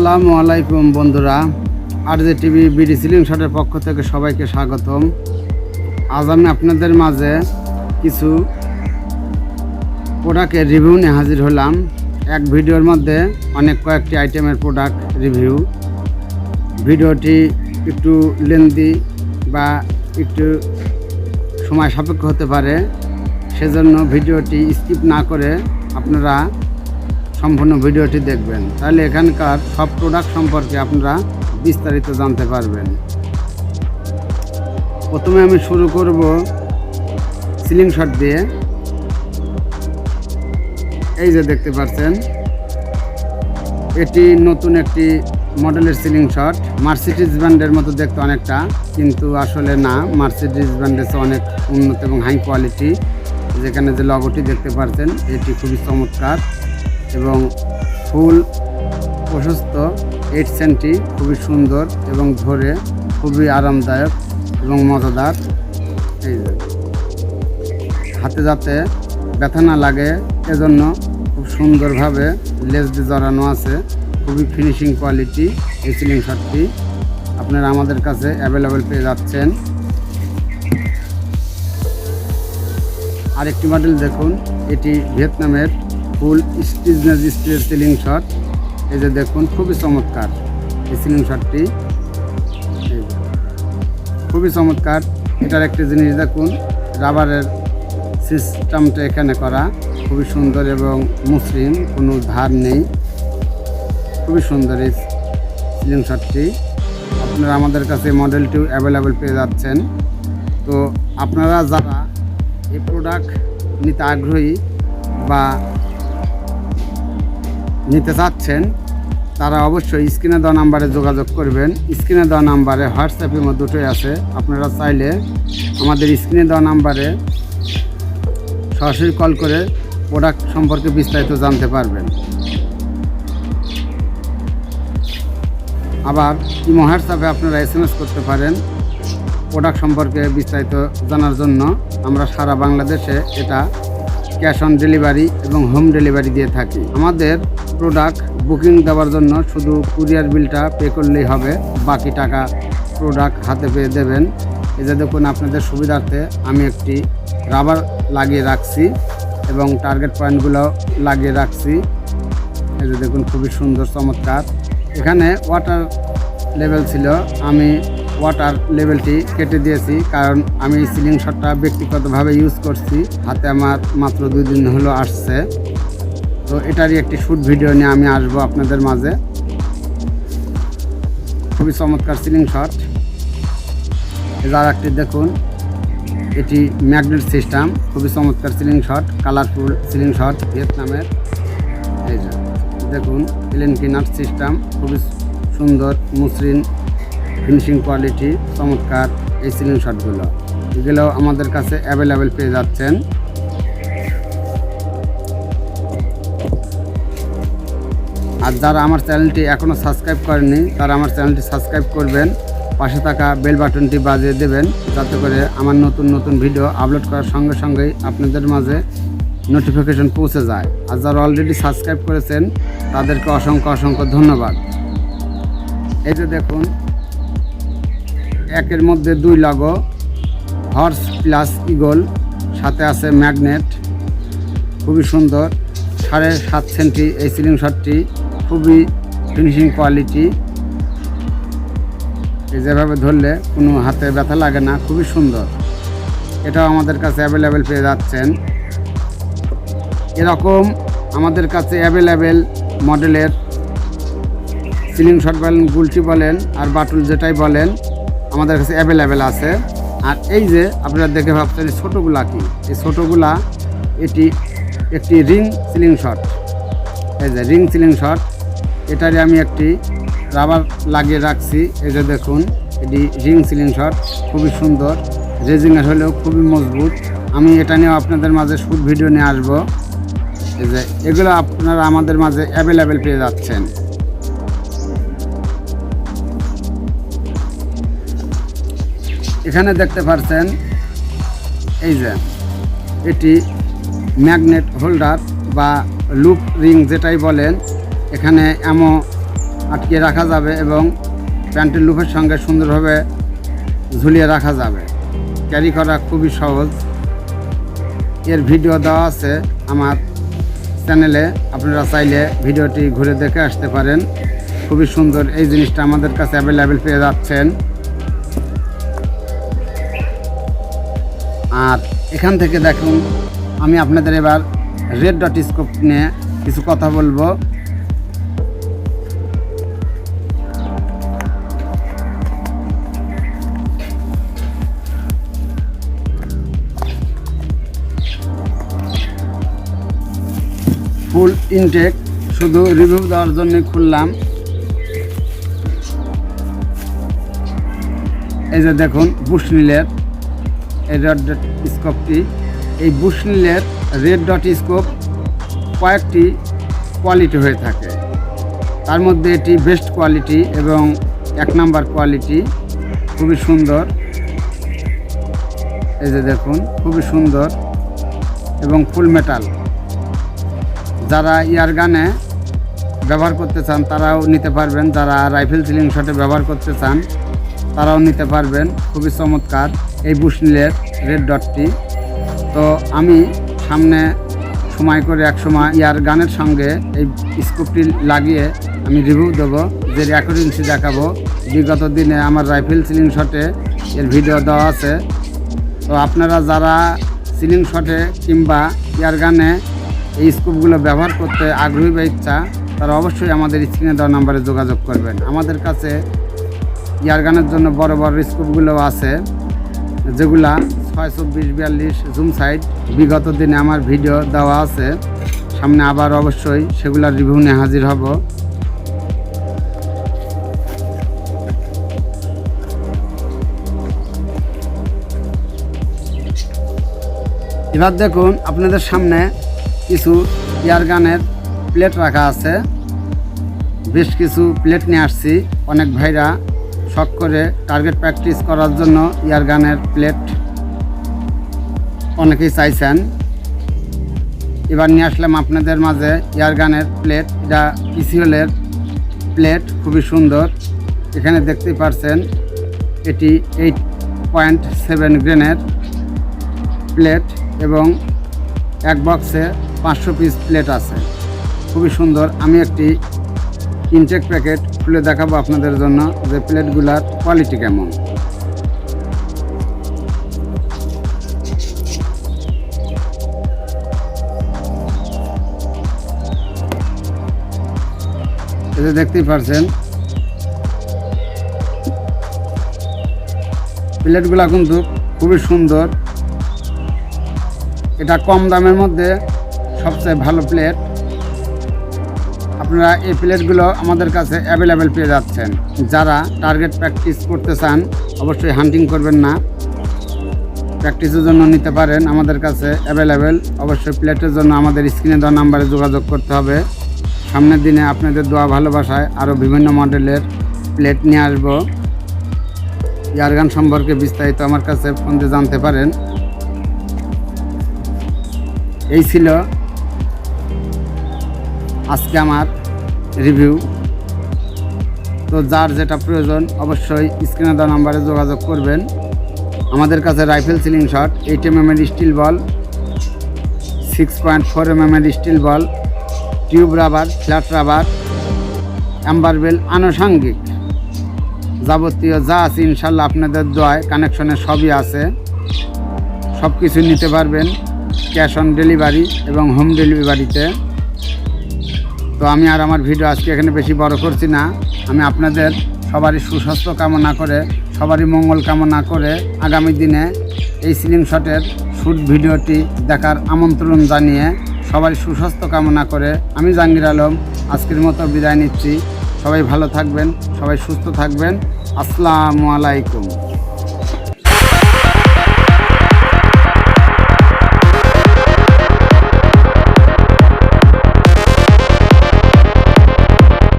আসসালামু আলাইকুম বন্ধুরা। আর যে টিভি বিডি সিলিং শটের পক্ষ থেকে সবাইকে স্বাগতম। আজ আমি আপনাদের মাঝে কিছু প্রোডাক্টের রিভিউ নিয়ে হাজির হলাম। এক ভিডিওর মধ্যে অনেক কয়েকটি আইটেমের প্রোডাক্ট রিভিউ। ভিডিওটি একটু লেন্দি বা একটু সময় সাপেক্ষ হতে পারে। সেজন্য ভিডিওটি স্কিপ না করে আপনারা সম্পূর্ণ ভিডিওটি দেখবেন। তাহলে এখানকার সব প্রোডাক্ট সম্পর্কে আপনারা বিস্তারিত জানতে পারবেন। প্রথমে আমি শুরু করব সিলিং শট দিয়ে। এই যে দেখতে পাচ্ছেন, এটি নতুন একটি মডেলের সিলিং শট মার্সিডিজ ব্র্যান্ডের মতো দেখতে অনেকটা, কিন্তু আসলে না মার্সিডিজ ব্র্যান্ডের অনেক উন্নত এবং হাই কোয়ালিটি যেখানে যে লগোটি দেখতে পাচ্ছেন, এটি খুবই চমৎকার। এবং ফুল প্রশস্ত। এইট সেন্টি খুবই সুন্দর এবং ধরে খুবই আরামদায়ক এবং মজাদার। এই হাতে যাতে ব্যথা না লাগে, এজন্য খুব সুন্দরভাবে লেজ দিয়ে জড়ানো আছে। খুবই ফিনিশিং কোয়ালিটি এই সিলিং শটটি আপনারা আমাদের কাছে অ্যাভেলেবেল পেয়ে যাচ্ছেন। আরেকটি মডেল দেখুন, এটি ভিয়েতনামের ফুল স্টিজনেস স্টিলের সিলিং শট এই যে দেখুন, খুবই চমৎকার। এই সিলিং শটটি খুবই চমৎকার। এটার একটি জিনিস দেখুন, রাবারের সিস্টেমটা এখানে করা, খুবই সুন্দর এবং মসৃণ, কোনো ধার নেই। খুবই সুন্দর এই সিলিং শটটি আপনারা আমাদের কাছে মডেলটিও অ্যাভেলেবেল পেয়ে যাচ্ছেন। তো আপনারা যারা এই প্রোডাক্ট নিতে আগ্রহী বা নিতে চাচ্ছেন, তারা অবশ্যই স্ক্রিনে দেওয়া নাম্বারে যোগাযোগ করবেন। স্ক্রিনে দেওয়া নাম্বারে হোয়াটসঅ্যাপের মধ্যে দুটোই আছে। আপনারা চাইলে আমাদের স্ক্রিনে দেওয়া নাম্বারে সরাসরি কল করে প্রোডাক্ট সম্পর্কে বিস্তারিত জানতে পারবেন। আবার ইমো হোয়াটসঅ্যাপে আপনারা এস করতে পারেন প্রোডাক্ট সম্পর্কে বিস্তারিত জানার জন্য। আমরা সারা বাংলাদেশে এটা ক্যাশ অন ডেলিভারি এবং হোম ডেলিভারি দিয়ে থাকি। আমাদের প্রোডাক্ট বুকিং দেওয়ার জন্য শুধু কুরিয়ার বিলটা পে করলেই হবে। বাকি টাকা প্রোডাক্ট হাতে পেয়ে দেবেন। যে দেখুন, আপনাদের সুবিধার্থে আমি একটি রাবার লাগিয়ে রাখছি এবং টার্গেট পয়েন্টগুলো লাগিয়ে রাখছি। যে দেখুন, খুবই সুন্দর, চমৎকার। এখানে ওয়াটার লেভেল ছিল। আমি ওয়াটার লেভেলটি কেটে দিয়েছি, কারণ আমি সিলিং শটটা ব্যক্তিগতভাবে ইউজ করছি। হাতে আমার মাত্র দুই দিন হলো আসছে। তো এটারই একটি শ্যুট ভিডিও নিয়ে আমি আসব আপনাদের মাঝে। খুবই চমৎকার সিলিং শট যার একটি দেখুন, এটি ম্যাগনেট সিস্টেম খুবই চমৎকার ceiling shot colourful ceiling shot ভিয়েতনামের এই যে, দেখুন এলেন কিনার সিস্টেম খুবই সুন্দর, মসৃণ। ফিনিশিং কোয়ালিটি চমৎকার এই সিলিং শটগুলো এগুলো আমাদের কাছে অ্যাভেলেবেল পেয়ে যাচ্ছেন। আর যারা আমার চ্যানেলটি এখনও সাবস্ক্রাইব করেনি তারা আমার চ্যানেলটি সাবস্ক্রাইব করবেন। পাশে থাকা বেল বাটনটি বাজিয়ে দেবেন, যাতে করে আমার নতুন নতুন ভিডিও আপলোড করার সঙ্গে সঙ্গেই আপনাদের মাঝে নোটিফিকেশন পৌঁছে যায়। আর যারা অলরেডি সাবস্ক্রাইব করেছেন, তাদেরকে অসংখ্য অসংখ্য ধন্যবাদ। এই যে দেখুন একের মধ্যে দুই লাগো। হর্স প্লাস ইগল, সাথে আছে ম্যাগনেট। খুবই সুন্দর। সাড়ে সাত সেন্টি এই সিলিং শটটি খুবই ফিনিশিং কোয়ালিটি। যেভাবে ধরলে কোনো হাতে ব্যথা লাগে না, খুবই সুন্দর। এটাও আমাদের কাছে অ্যাভেলেবেল পেয়ে যাচ্ছেন। এরকম আমাদের কাছে অ্যাভেলেবেল মডেলের সিলিং শট বলেন, গুলটি বলেন আর বাটুল যেটাই বলেন আমাদের কাছে অ্যাভেলেবেল আছে। আর এই যে আপনারা দেখে ভাবছেন ছোটোগুলা কি? এই ছোটোগুলা এটি একটি রিং সিলিং শট এই যে রিং সিলিং শট এটারে আমি একটি রাবার লাগিয়ে রাখছি। এই যে দেখুন, এটি রিং সিলিং শট খুবই সুন্দর। রেজিংয়ের হলেও খুবই মজবুত। আমি এটা নিয়েও আপনাদের মাঝে শুট ভিডিও নিয়ে আসব। এই যে এগুলো আপনারা আমাদের মাঝে অ্যাভেলেবেল পেয়ে যাচ্ছেন। এখানে দেখতে পাচ্ছেন এই যে, এটি ম্যাগনেট হোল্ডার বা লুপ রিং যেটাই বলেন, এখানে এমো আটকে রাখা যাবে এবং প্যান্টের লুপের সঙ্গে সুন্দরভাবে ঝুলিয়ে রাখা যাবে। ক্যারি করা খুবই সহজ। এর ভিডিও দেওয়া আছে আমার চ্যানেলে, আপনারা চাইলে ভিডিওটি ঘুরে দেখে আসতে পারেন। খুবই সুন্দর এই জিনিসটা আমাদের কাছে অ্যাভেলেবেল পেয়ে যাচ্ছেন। আর এখান থেকে দেখুন, আমি আপনাদের এবার রেড ডট স্কোপ নিয়ে কিছু কথা বলব। ফুল ইনটেক শুধু রিভিউ দেওয়ার জন্য খুললাম। এই যে দেখুন বুশনিলের এই রেড ডট স্কোপটি এই বুশনিলের রেড ডট স্কোপ কয়েকটি কোয়ালিটি হয়ে থাকে। তার মধ্যে এটি বেস্ট কোয়ালিটি এবং এক নাম্বার কোয়ালিটি খুবই সুন্দর। এই যে দেখুন, খুবই সুন্দর এবং ফুল মেটাল যারা ইয়ার গানে ব্যবহার করতে চান, তারাও নিতে পারবেন। যারা রাইফেল সিলিং শটে ব্যবহার করতে চান তারাও নিতে পারবেন। খুবই চমৎকার এই বুশনিলের রেড ডটটি তো আমি সামনে সময় করে এক সময় ইয়ার গানের সঙ্গে এই স্কোপটি লাগিয়ে আমি রিভিউ দেবো, যে রেকর্ডিংসি দেখাবো। বিগত দিনে আমার রাইফেল সিলিং শটে এর ভিডিও দেওয়া আছে। তো আপনারা যারা সিলিং শটে কিংবা ইয়ার গানে এই স্কোপগুলো ব্যবহার করতে আগ্রহী বা ইচ্ছা, তারা অবশ্যই আমাদের স্ক্রিনে দেওয়া নাম্বারে যোগাযোগ করবেন। আমাদের কাছে ইয়ার গানের জন্য বড় বড় স্কোপগুলো আছে, যেগুলা ছয় চব্বিশ বিয়াল্লিশ জুম সাইড বিগত দিনে আমার ভিডিও দেওয়া আছে, সামনে আবার অবশ্যই সেগুলার রিভিউ নিয়ে হাজির হব। এবার দেখুন, আপনাদের সামনে কিছু ইয়ার গানের প্লেট রাখা আছে। বেশ কিছু প্লেট নিয়ে আসছি, অনেক ভাইরা শখ করে টার্গেট প্র্যাকটিস করার জন্য ইয়ার গানের প্লেট অনেকেই চাইছেন। এবার নিয়ে আসলাম আপনাদের মাঝে ইয়ার গানের প্লেট এটা ইসিওলের প্লেট খুবই সুন্দর। এখানে দেখতে পারছেন, এটি এইট পয়েন্ট সেভেন গ্রেনের প্লেট এবং এক বক্সে পাঁচশো পিস প্লেট আছে। খুবই সুন্দর। আমি একটি ইনটেক প্যাকেট খুলে দেখাবো আপনাদের জন্য যে প্লেটগুলার কোয়ালিটি কেমন। এটা দেখতেই পারছেন, প্লেটগুলা কিন্তু খুবই সুন্দর। এটা কম দামের মধ্যে সবচেয়ে ভালো প্লেট। আপনারা এই প্লেটগুলো আমাদের কাছে অ্যাভেলেবেল পেয়ে যাচ্ছেন। যারা টার্গেট প্র্যাকটিস করতে চান, অবশ্যই হান্টিং করবেন না। প্র্যাকটিসের জন্য নিতে পারেন, আমাদের কাছে অ্যাভেলেবেল অবশ্যই প্লেটের জন্য আমাদের স্ক্রিনে দেওয়া নাম্বারে যোগাযোগ করতে হবে। সামনের দিনে আপনাদের দোয়া ভালোবাসায় আরও বিভিন্ন মডেলের প্লেট নিয়ে আসব। ইয়ারগান সম্পর্কে বিস্তারিত আমার কাছে ফোন দিয়ে জানতে পারেন। এই ছিল আজকে আমার রিভিউ তো যার যেটা প্রয়োজন অবশ্যই স্ক্রিনে দেওয়া নাম্বারে যোগাযোগ করবেন। আমাদের কাছে rifle ceiling shot eight M এর steel ball six point four M এর steel ball tube rubber flat rubber amber bell আনুষাঙ্গিক। যাবতীয় যা আছে ইনশাল্লাহ আপনাদের দোয়ায় কানেকশনে সবই আছে। সব কিছু নিতে পারবেন ক্যাশ অন ডেলিভারি এবং হোম ডেলিভারিতে তো আমি আর আমার ভিডিও আজকে এখানে বেশি বড় করছি না। আমি আপনাদের সবারই সুস্বাস্থ্য কামনা করে, সবারই মঙ্গল কামনা করে আগামী দিনে এই সিলিং শটের শ্যুট ভিডিওটি দেখার আমন্ত্রণ জানিয়ে সবারই সুস্বাস্থ্য কামনা করে আমি জাহাঙ্গীর আলম আজকের মতো বিদায় নিচ্ছি। সবাই ভালো থাকবেন, সবাই সুস্থ থাকবেন। আসসালামু আলাইকুম।